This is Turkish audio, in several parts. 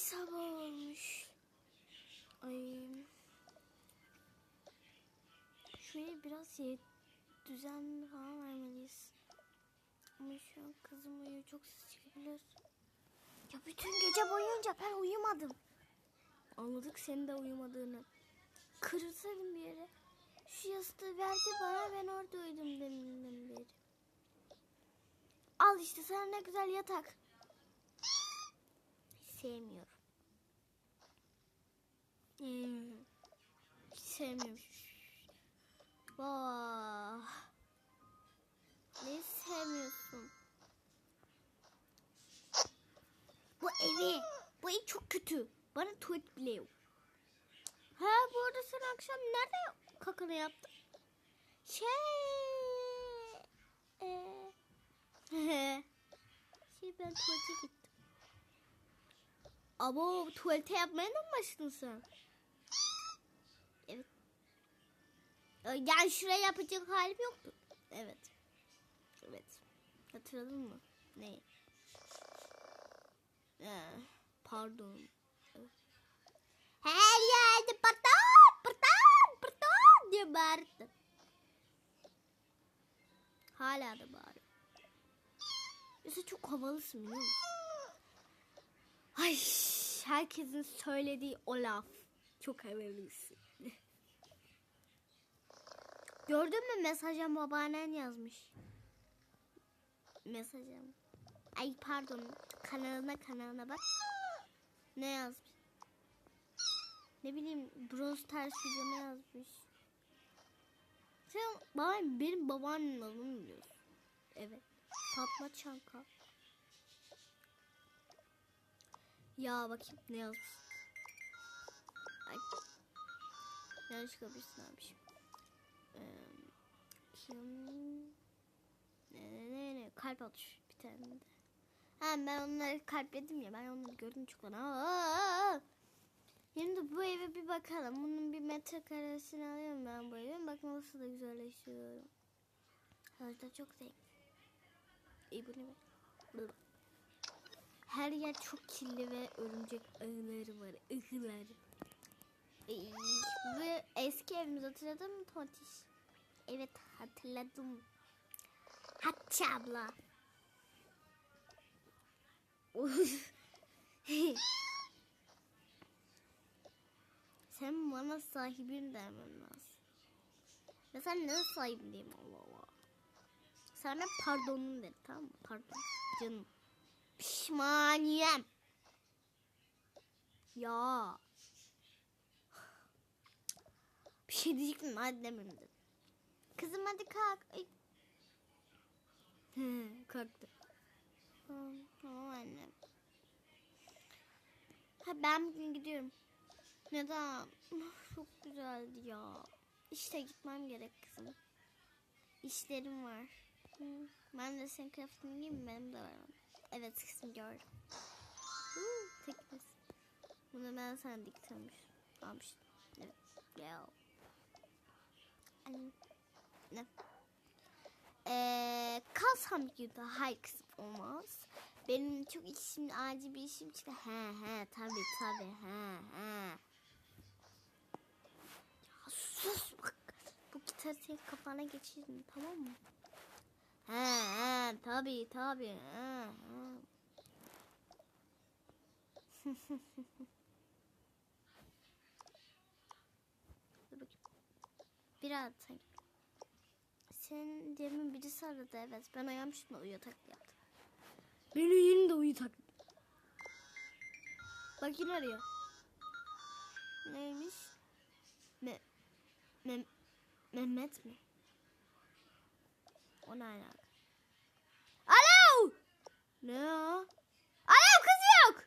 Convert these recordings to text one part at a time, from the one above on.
sabah olmuş. Ay. Şuraya biraz ye düzen falan vermeliyiz. Ama şu an kızım uyuyor çok ses çıkabilir. Ya bütün gece boyunca ben uyumadım. Anladık senin de uyumadığını. Kırılsaydın bir yere. Şu yastığı verdi bana ben orada uyudum deminden beri. Al işte sana ne güzel yatak. Sevmiyorum. Hmm. Sevmiyorum. Ne sevmiyorsun? Bu evi. Bu ev çok kötü. Bana tuvalet bile yok. Ha bu arada sen akşam nerede kakanı yaptın? Şey... Ee, şey ben tuvalete gittim. Abo tuvalete yapmaya mı başladın sen? Evet. Yani şuraya yapacak halim yoktu. Evet. Evet. Hatırladın mı? Ne? Ee, pardon. Her yerde pardon, pardon, pardon diye bağırdı. Hala da bağırıyor. Mesela çok havalısın biliyor musun? Ay, herkesin söylediği o laf. Çok havalısın. Gördün mü mesajım babaannen yazmış. Mesajım. Ay pardon kanalına kanalına bak. Ne yazmış? Ne bileyim Bros Stars videoma yazmış. Sen babam benim babaannemin adını biliyorsun. Evet. Fatma Çanka. Ya bakayım ne yazmış. Ay. Yanlışlıkla birisini almışım. Kim? Ne ne ne ne kalp atış bir tane de. Ha ben onları kalpledim ya ben onları gördüm çok Aa! Şimdi bu eve bir bakalım. Bunun bir metrekaresini alıyorum ben bu evin. Bak nasıl da güzelleştiriyorum. Harita çok zengin. İyi bu ne be? Her yer çok kirli ve örümcek ağları var. Ihılar. Bu eski evimizi hatırladın mı Tontiş? Evet hatırladım. Hatice abla. Sen bana sahibim demen lazım. Ve sen ne sahibim diyeyim Allah Allah. Sana pardonum dedi tamam mı? Pardon. Canım. Pişmaniyem. Ya. Bir şey diyecektim demedim. dedim. Kızım hadi kalk. Kalktı. Tamam, annem. Ha ben bugün gidiyorum. Neden? Çok güzeldi ya. İşte gitmem gerek kızım. İşlerim var. Ben de senin kıyafetini giyeyim mi? Benim de var. Evet kızım gördüm. Tekniz. Bunu ben sana diktirmiş. Almıştım. Evet. Ya. Ne? Ee, kalsam gibi hayır kızım olmaz. Benim çok işim acil bir işim çıktı. He he tabi tabi he he. Ya sus bak. Bu gitarı senin kafana geçirdim tamam mı? He he tabi tabi he he. Dur bakayım. Biraz sen. Senin demin birisi aradı evet. Ben uyanmıştım da uyu taklidi yaptım. Ben uyuyayım da uyu taklidi. Bak yine arıyor. Neymiş? Me Mem Mehmet mi? O ne alaka? Alo! Ne o? Alo kız yok!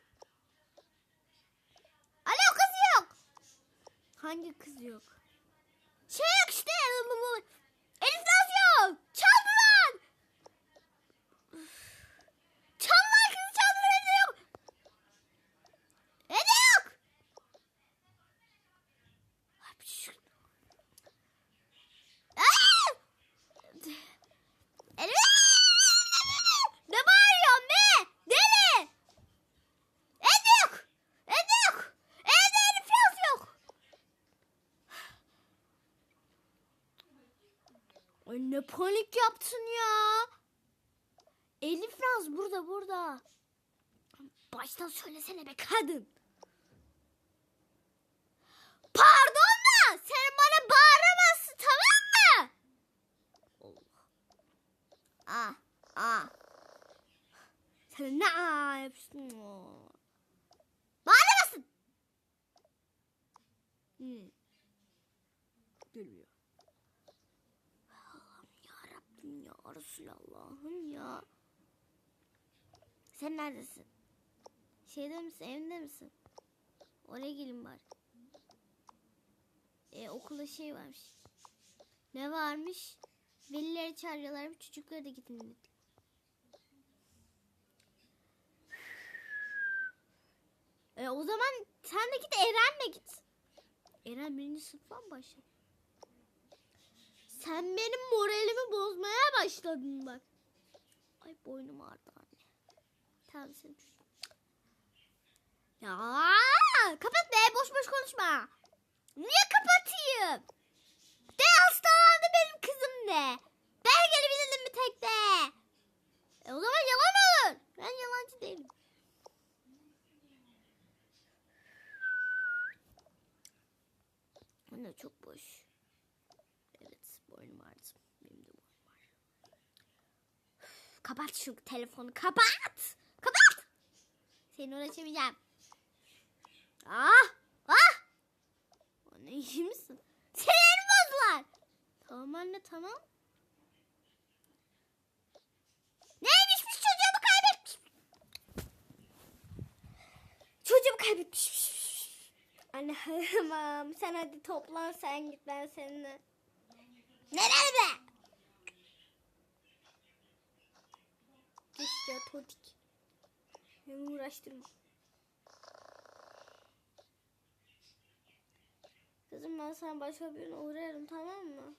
Alo kız yok! Hangi kız yok? Yok işte. Elif Naz yok. Çaldılar. Çaldılar kızı çaldılar evde yok. Evde yok. Abi şu... Aa! Elif Ne bağırıyorsun be? Deli. Evde yok. Ay ne panik yaptın ya. Elif Naz burada burada. Baştan söylesene be kadın. Pardon da sen bana bağıramazsın tamam mı? Ah ah. Sen ne ah yapıyorsun? Bağıramazsın. Hmm. Gülmüyor. Allah'ım ya Rabbim ya Resulallah'ım ya. Sen neredesin? Şeyde misin? Evinde misin? Oraya gelin bari. E, okulda şey varmış. Ne varmış? Velileri çağırıyorlarmış. Çocuklara da gidin dedi. E, o zaman sen de git Eren'le git. Eren birinci sınıfa mı başladı? Sen benim moralimi bozmaya başladın bak. Ay boynum ağrıdı anne. Tamam. Ya kapat be boş boş konuşma. Niye kapatayım? De hastalandı benim kızım de. Ben gelebilirdim bir tek de. E, o zaman yalan olur. Ben yalancı değilim. Anne çok boş. Evet boynum ağrıdı. Benim de boynum ağrıyor. Üf, Kapat şu telefonu kapat. Kapat. Seni uğraşamayacağım. Ah! Ah! Anne iyi misin? Sinirim bozdular. Tamam anne tamam. Neymişmiş çocuğumu kaybetmiş. Çocuğumu kaybetmiş. Anne tamam sen hadi toplan sen git ben seninle. Nerede be? İşte totik. Beni uğraştırma. Kızım ben sana başka birine uğrarım tamam mı?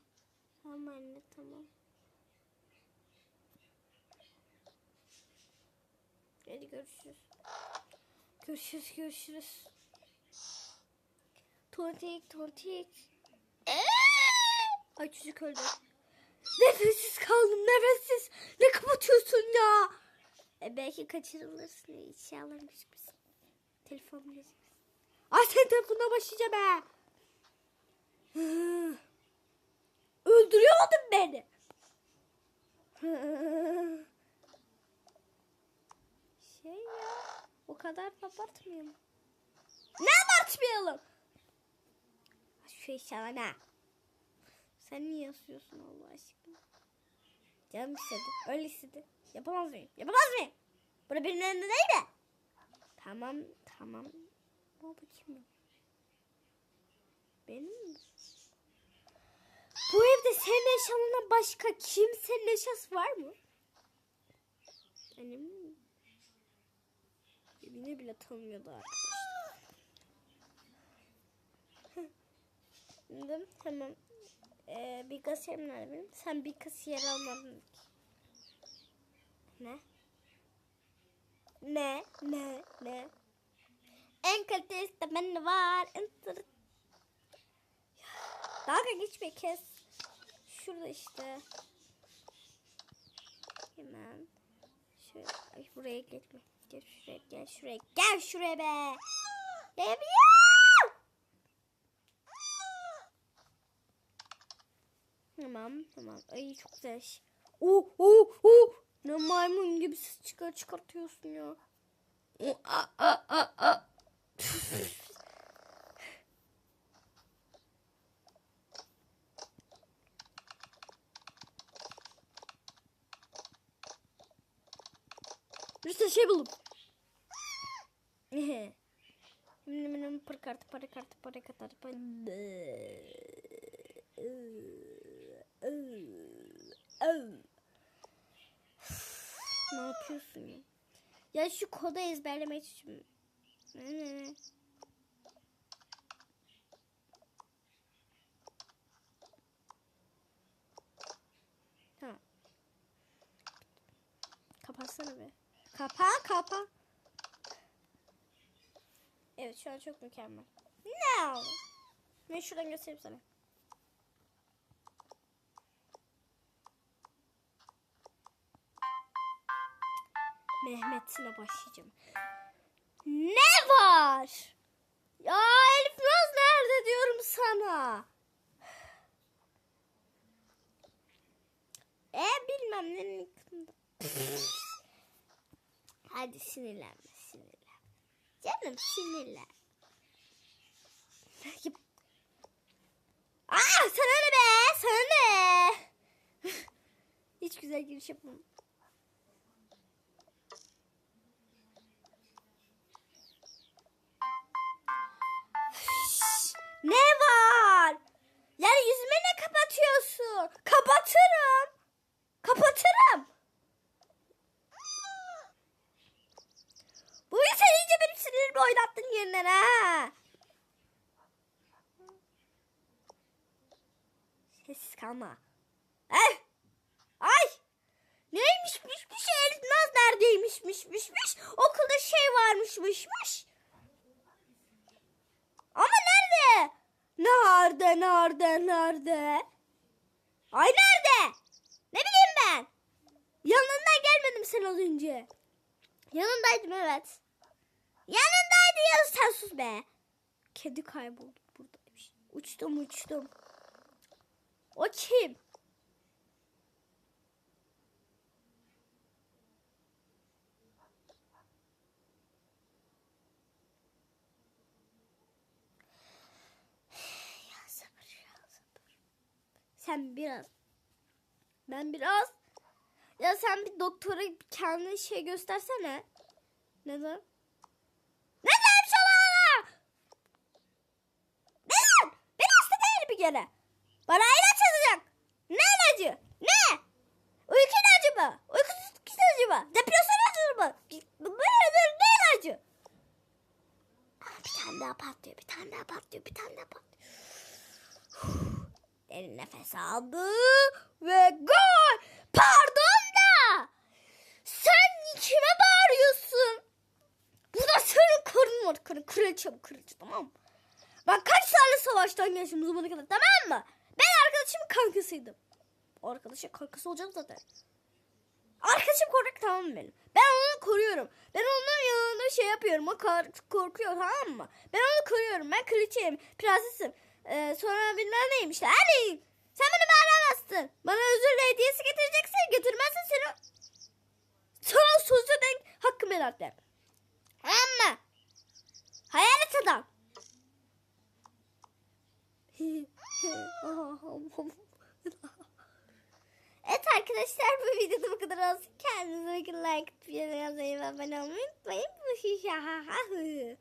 Tamam anne tamam. Hadi görüşürüz. Görüşürüz görüşürüz. Tontik tontik. Ay çocuk öldü. Nefessiz kaldım nefessiz. Ne kapatıyorsun ya? E belki kaçırılırsın. İnşallah hiçbir Telefon gözükmüyor. Ay sen telefonuna başlayacağım be. Öldürüyordun beni. Şey ya. O kadar da abartmayalım. Ne abartmayalım? Şu eşyalar ne? Sen niye yazıyorsun Allah aşkına? Canım istedi. Öyle istedi. Yapamaz mıyım? Yapamaz mıyım? Burada benim önümde değil mi? Tamam tamam. Bu bakayım ben. Benim mi? Bu evde senin eşyalarından başka kimsenin eşyası var mı? Benim? Beni bile tanımıyordu arkadaşlar. Şimdi tamam. Ee, bir kasiyer nerede benim? Sen bir kasiyer almadın ki. Ne? Ne? Ne? Ne? En kalitesi de bende var. Dalga geçme kes. Şurada işte. Hemen. Şöyle. Ay buraya gelme. Gel şuraya. Gel şuraya. Gel şuraya be. Gelmiyor. Tamam tamam. Ay çok güzel. Oh oh oh. Ne maymun gibi ses çıkar çıkartıyorsun ya. Oh, a, a, a, a. Sürü şey buldum. Şimdi benim para kartı, para kartı, para kartı, para... Ne yapıyorsun ya? Ya şu kodu ne ne? Tamam. Kapatsana be. Kapa kapa. Evet şu an çok mükemmel. Oldu? Ben şuradan göstereyim sana. Mehmet'ine başlayacağım. Ne var? Ya Elif Naz nerede diyorum sana. E bilmem ne. Hadi sinirlenme sinirlen. Canım sinirlen. Aa sana ne be sana ne? Hiç güzel giriş yapmam. Sessiz kalma. Ay! Neymişmiş bir şey Naz neredeymişmişmişmiş. Okulda şey varmışmışmış. Ama nerede? Nerede, nerede, nerede? Ay nerede? Ne bileyim ben? Yanından gelmedim sen az önce. Yanındaydım evet. Yanındaydı ya sen sus be. Kedi kayboldu buradaymış. Uçtum uçtum. O kim? Sen biraz. Ben biraz. Ya sen bir doktora kendine şey göstersene. Neden? Neden sana? Neden? Ben hasta değilim bir kere. Bana ilaç yazacak. Ne ilacı? Ne? Uyku ilacı mı? Uykusuzluk ilacı mı? Depresyon ilacı mı? Bu ne, ne ilacı? Aa, bir tane daha patlıyor, bir tane daha patlıyor, bir tane daha patlıyor. Derin nefes aldı ve gol. Pardon da. Sen kime bağırıyorsun? Bu da senin karın var. Karın kraliçem kraliçe tamam mı? Ben kaç tane savaştan geçtim bu kadar tamam mı? Ben arkadaşımın kankasıydım. O arkadaşın kankası olacağım zaten. Arkadaşım korkak tamam benim? Ben koruyorum. Ben onun yanında şey yapıyorum. O korkuyor tamam mı? Ben onu koruyorum. Ben kraliçeyim. Prensesim. Ee, sonra bilmem. Her neyim. Sen beni bağıramazsın. Bana özür hediyesi getireceksin. Getirmezsen seni... Sana sözü denk hakkım helal der. Mı? Hayalet adam. Arkadaşlar bu videoda bu kadar olsun. Kendinize bakın like yorum yazmayı ve abone olmayı unutmayın. Abone ol.